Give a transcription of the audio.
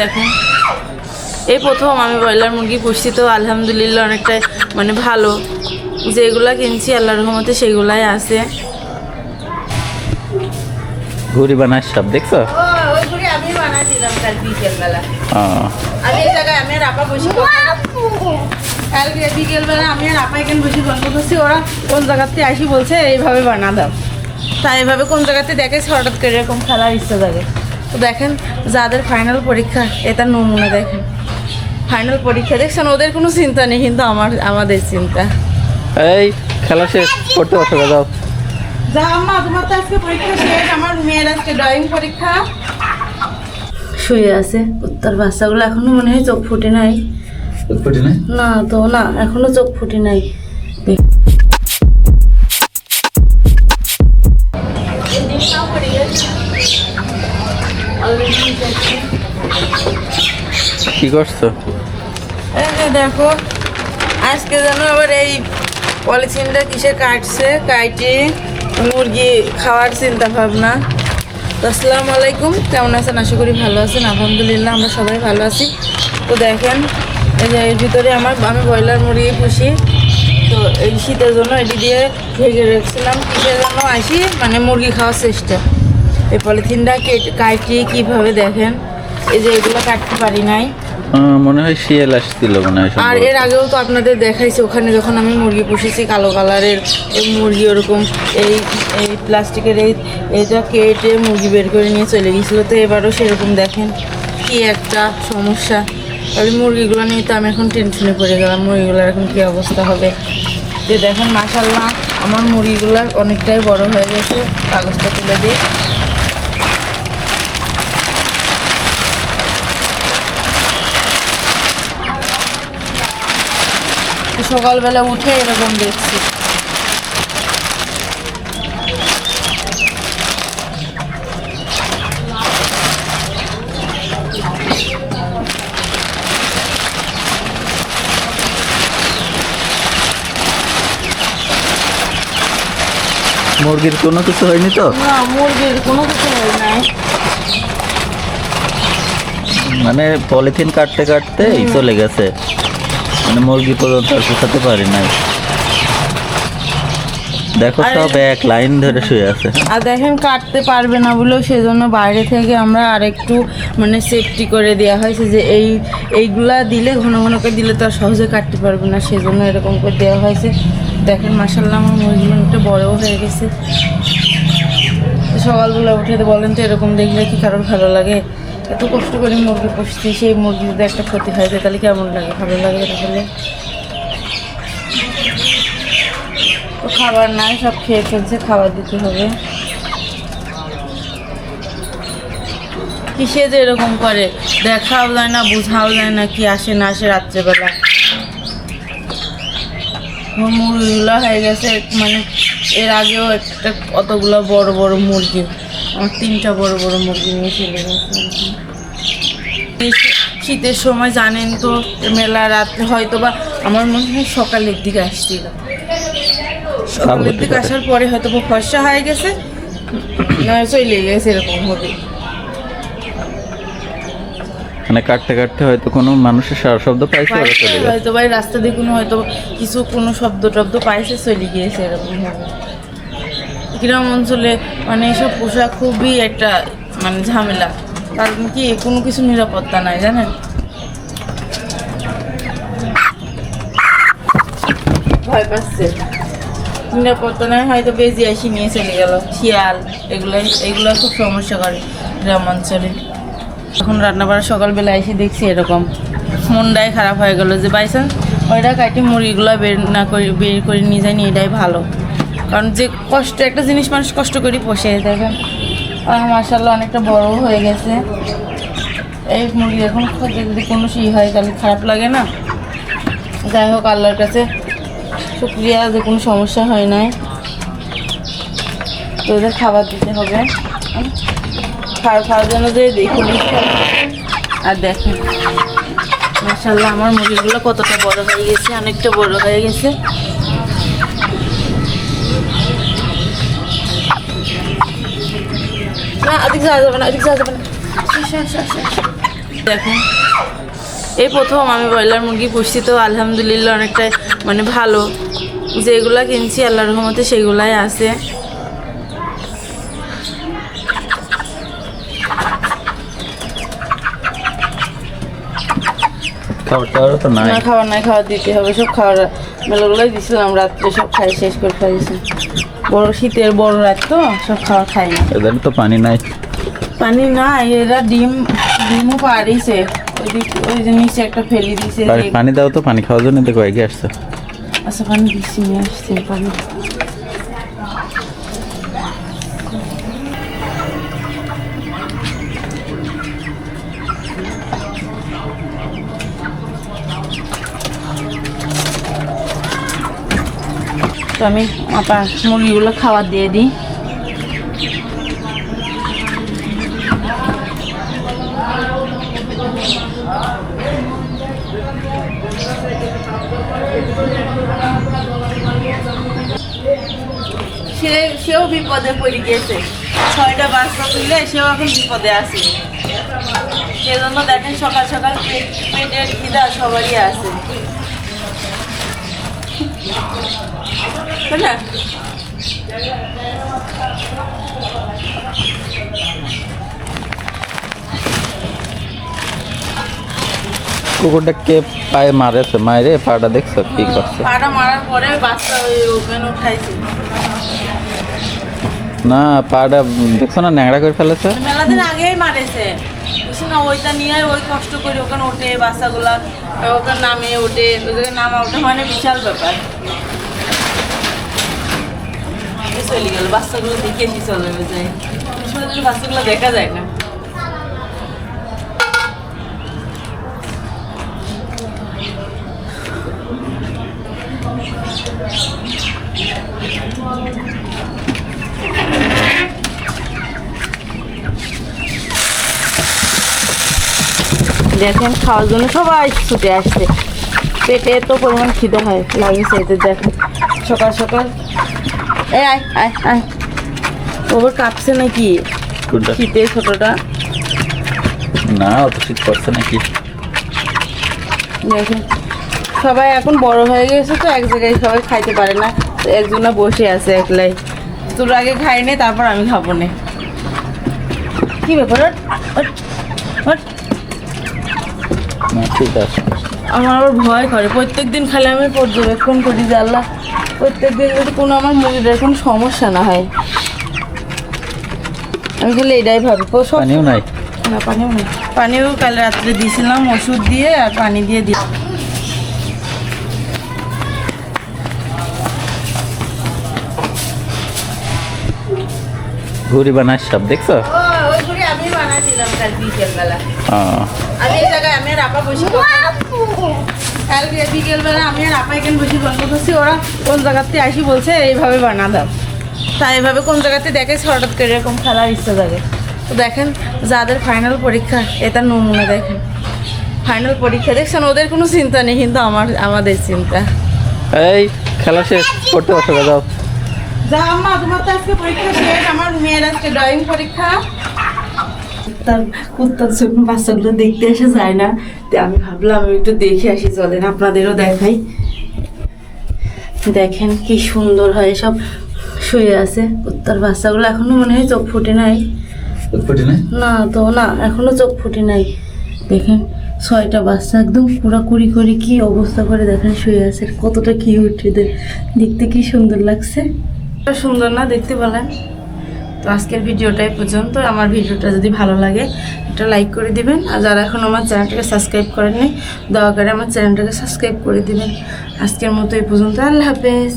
দেখেন এই প্রথম আমি ব্রয়লার মুরগি পুষছি তো আলহামদুলিল্লাহ অনেকটাই মানে ভালো। যেগুলা কিনছি আল্লাহর রহমতে সেগুলাই আছে। ঘুড়ি বানার সব দেখছ? কালকে বিকেলবেলা। আমি আর আপা এখানে বসে গল্প করছি। ওরা কোন জায়গাতে আসি বলছে এইভাবে বানা দাও তাই এইভাবে কোন জায়গাতে দেখেছি হঠাৎ করে এরকম খেলার ইচ্ছা জাগে। তো দেখেন যাদের ফাইনাল পরীক্ষা এটা নমুনা দেখেন। ফাইনাল পরীক্ষা দেখছেন? ওদের কোনো চিন্তা নেই কিন্তু আমার আমাদের চিন্তা। এই খেলা শেষ করতে বসো গা, যাও। যা আম্মা তোমার তো আজকে পরীক্ষা শেষ আমার মেয়ের আজকে ড্রয়িং পরীক্ষা। শুয়ে আছে উত্তর বাচ্চাগুলো এখনও মনে হয় চোখ ফুটে নাই। না তো না এখনও চোখ ফুটে নাই। কি করছ? এই যে দেখো, আজকে যেন আবার এই পলিথিনটা কিসে কাটছে? কাটে মুরগি খাওয়ার চিন্তা ভাবনা। তো আসসালামু আলাইকুম, কেমন আছেন? আশা করি ভালো আছেন। আলহামদুলিল্লাহ, আমরা সবাই ভালো আছি। তো দেখেন, এই যে এর ভিতরে আমার, আমি ব্রয়লার মুরগি পুষি। তো এই শীতের জন্য এটি দিয়ে ভেঙে রেখেছিলাম। কিসের জন্য আসি মানে মুরগি খাওয়ার চেষ্টা। এই পলিথিনটা কেটে কাটিয়ে কীভাবে দেখেন? এই যে এগুলো কাটতে পারি নাই। মনে হয় শিয়াল আসছিল মনে হয় আর এর আগেও তো আপনাদের দেখাইছি ওখানে যখন আমি মুরগি পুষেছি কালো কালারের মুরগি ওরকম এই এই প্লাস্টিকের এই এইটা কেটে মুরগি বের করে নিয়ে চলে গেছিল। তো এবারও সেরকম দেখেন কি একটা সমস্যা। তাহলে মুরগিগুলো নিয়ে তো আমি এখন টেনশনে পড়ে গেলাম মুরগিগুলোর এখন কী অবস্থা হবে? যে দেখেন মাসাল্লাহ আমার মুরগিগুলো অনেকটাই বড় হয়ে গেছে কাগজটা তুলে দিই সকালবেলা উঠে এরকম দেখছি। মুরগির কোনো কিছু হয়নি তো? না মুরগির কোনো কিছু হয় নাই। মানে পলিথিন কাটতে কাটতে চলে গেছে। মানে মুরগি পর্যন্ত আর শুকাতে পারি নাই। দেখো সব এক লাইন ধরে শুয়ে আছে। আর দেখেন কাটতে পারবে না বলেও সেজন্য বাইরে থেকে আমরা আরেকটু মানে সেফটি করে দেওয়া হয়েছে যে এই এইগুলা দিলে ঘন ঘন করে দিলে তো আর সহজে কাটতে পারবে না সেজন্য এরকম করে দেওয়া হয়েছে। দেখেন মাসাল্লাহ আমার মুরগিগুলো একটু বড়ও হয়ে গেছে। সকালবেলা উঠে বলেন তো এরকম দেখলে কি কারোর ভালো লাগে? এত কষ্ট করে মুরগি পুষছি, সেই মুরগি যদি একটা ক্ষতি হয়ে যায়, তাহলে কেমন লাগে? ভালো লাগে এটা হলে তো খাবার নাই, সব খেয়ে ফেলছে, খাবার দিতে হবে। কিসে যে এরকম করে? দেখাও যায় না, বুঝাও যায় না কি আসে না আসে রাত্রেবেলা। মুরগিগুলো হয়ে গেছে মানে এর আগেও একটা অতগুলো বড় বড় মুরগি, আমার তিনটা বড় বড় মুরগি নিয়ে চলে গেছে। শীতের সময় জানেন তো মেলা রাত্রে হয়তো বা আমার মনে হয় সকালের দিকে আসছিল। সকালের দিকে আসার পরে হয়তো বা ফর্সা হয়ে গেছে না চলে গেছে এরকম হবে। মানে কাটতে কাটতে হয়তো কোনো মানুষের সারা শব্দ পাইছে ওরা চলে গেছে। হয়তো ভাই রাস্তা দিয়ে কোনো হয়তো কিছু কোনো শব্দ টব্দ পাইছে চলে গিয়েছে এরকম হবে। গ্রাম অঞ্চলে মানে এসব পোশাক খুবই একটা মানে ঝামেলা। কারণ কি, কোনো কিছু নিরাপত্তা নাই, জানেন? ভয় পাচ্ছে। নিরাপত্তা নাই, হয়তো বেজি আসি নিয়ে চলে গেল। শিয়াল এগুলো এগুলো খুব সমস্যা করে গ্রাম অঞ্চলে। এখন রান্না রান্নাবাড়া সকালবেলা এসে দেখছি এরকম। মনটাই খারাপ হয়ে গেল যে, বাইচান্স, ওইটা কাটি মুড়িগুলো বের না করে, বের করে নিয়ে যায়নি, এটাই ভালো। কারণ যে কষ্ট, একটা জিনিস মানুষ কষ্ট করে পোষে দেখেন আর মার্শাল্লাহ অনেকটা বড় হয়ে গেছে। এই মুরগি এখন যদি কোনো সি হয় তাহলে খারাপ লাগে না। যাই হোক, আল্লাহর কাছে শুক্রিয়া, যে কোনো সমস্যা হয় নাই। তো ওদের খাবার দিতে হবে। খাওয়া খাওয়ার জন্য যে দেখুন। আর দেখেন মাসাল্লাহ আমার মুরগিগুলো কতটা বড় হয়ে গেছে, অনেকটা বড় হয়ে গেছে। না এদিক যাওয়া যাবে না এদিক যাওয়া যাবে না। আসো, আসো, আসো, আসো। দেখেন এই প্রথম আমি ব্রয়লার মুরগি পুষছি তো আলহামদুলিল্লাহ অনেকটাই মানে ভালো। যেগুলা কিনছি আল্লাহর রহমতে সেগুলাই আছে। খাবার নাই খাবার দিতে হবে। সব খাবার মেলাগুলোই দিছিলাম রাত্রে সব খাই শেষ করে ফেলেছি বড় শীতের বড় রাত তো সব খাওয়া খাই না। এদের তো পানি নাই। পানি নাই এরা ডিম ডিমও পারিছে ওই যে নিচে একটা ফেলে দিছে পানি- পানি দাও তো পানি খাওয়ার জন্য দেখো এগিয়ে আসছে। আচ্ছা পানি দিচ্ছি নিয়ে আসছে পানি। তো আমি মাপা মুরগিগুলো খাবার দিয়ে দিই। সে, সেও বিপদে পড়ে গিয়েছে ছয়টা বাচ্চা তুলে সেও এখন বিপদে আছে। সেজন্য দেখেন সকাল সকাল পেট- পেটের খিদা সবারই আছে। বুঝলে? কুকুরটা কে পায়ে মারেছে? মায়েরে পাটা দেখছ কি করছে? পাটা মারার পরে বাচ্চা ওই ওখানে উঠাইছে। না পাটা দেখছ না ন্যাংরা করে ফেলেছে? মেলা দিন আগেই মারেছে। বুঝছি না ওইটা নিয়ে ওই কষ্ট করে ওখানে ওঠে বাচ্চাগুলা ওখানে নামে ওঠে ওই নামা ওঠে মানে বিশাল ব্যাপার। চলে গেল, বাচ্চাগুলো দেখে এসে চলে যায় আসলে বাচ্চাগুলো দেখা যায় না। দেখেন, খাওয়ার জন্য সবাই ছুটে আসছে। পেটে এত পরিমাণ খিদে হয় লাগিয়েছে এদের দেখেন। সকাল সকাল এই আয় আয় আয়। ওর কাঁপছে নাকি? শীতে ছোটটা না অত শীত করছে নাকি? সবাই এখন বড় হয়ে গেছে তো এক জায়গায় সবাই খাইতে পারে না। একজনা বসে আছে একলাই। তোর আগে খাই নে তারপর আমি খাব না। কি ব্যাপার? আমার আবার ভয় করে। প্রত্যেক দিন খালি আমি পর্যবেক্ষণ করি যে আল্লাহ প্রত্যেক দিন যদি কোনো আমার মুরগিটার কোনো সমস্যা না হয় আমি খালি এটাই ভাবি। পানিও নাই? না পানিও নেই। পানিও কাল রাত্রে দিয়েছিলাম ওষুধ দিয়ে আর পানি দিয়ে দিই ঘুরি বানাস সব দেখছ? আমি বানাইছিলাম কাল বিকেলবেলা। আমি এই জায়গায় আমি আর আপা বসে কালকে বিকেলবেলা আমি আর আপা এখানে বসে গল্প করছি। ওরা কোন জায়গাতে আসি বলছে এইভাবে বানা দাও। তাই এইভাবে কোন জায়গাতে দেখে হঠাৎ করে এরকম খেলার ইচ্ছা জাগে। তো দেখেন যাদের ফাইনাল পরীক্ষা এটা নমুনা দেখেন। ফাইনাল পরীক্ষা দেখছেন? ওদের কোনো চিন্তা নেই কিন্তু আমার আমাদের চিন্তা। এই খেলা শেষ পড়তে বসো যাও। যা আম্মা তোমার তো আজকে পরীক্ষা শেষ আমার মেয়ের আজকে ড্রয়িং পরীক্ষা। তার কুত্তার জন্য বাচ্চাগুলো দেখতে এসে যায় না। আমি ভাবলাম আমি একটু দেখে আসি চলেন আপনাদেরও দেখাই। দেখেন কি সুন্দর হয় সব শুয়ে আছে কুত্তার বাচ্চাগুলো। এখনও মনে হয় চোখ ফুটে নাই। ফুটি নাই? না তো না এখনও চোখ ফুটে নাই। দেখেন ছয়টা বাচ্চা একদম পুরা কুড়ি করে কি অবস্থা করে দেখেন শুয়ে আছে কতটা কি উঠে দেখতে কি সুন্দর লাগছে। সুন্দর না দেখতে বলেন? তো আজকের ভিডিওটাই পর্যন্ত। আমার ভিডিওটা যদি ভালো লাগে, একটা লাইক করে দিবেন। আর যারা এখন আমার চ্যানেলটাকে সাবস্ক্রাইব করেননি, দয়া করে আমার চ্যানেলটাকে সাবস্ক্রাইব করে দিবেন। আজকের মতো এই পর্যন্ত। আল্লাহ হাফেজ।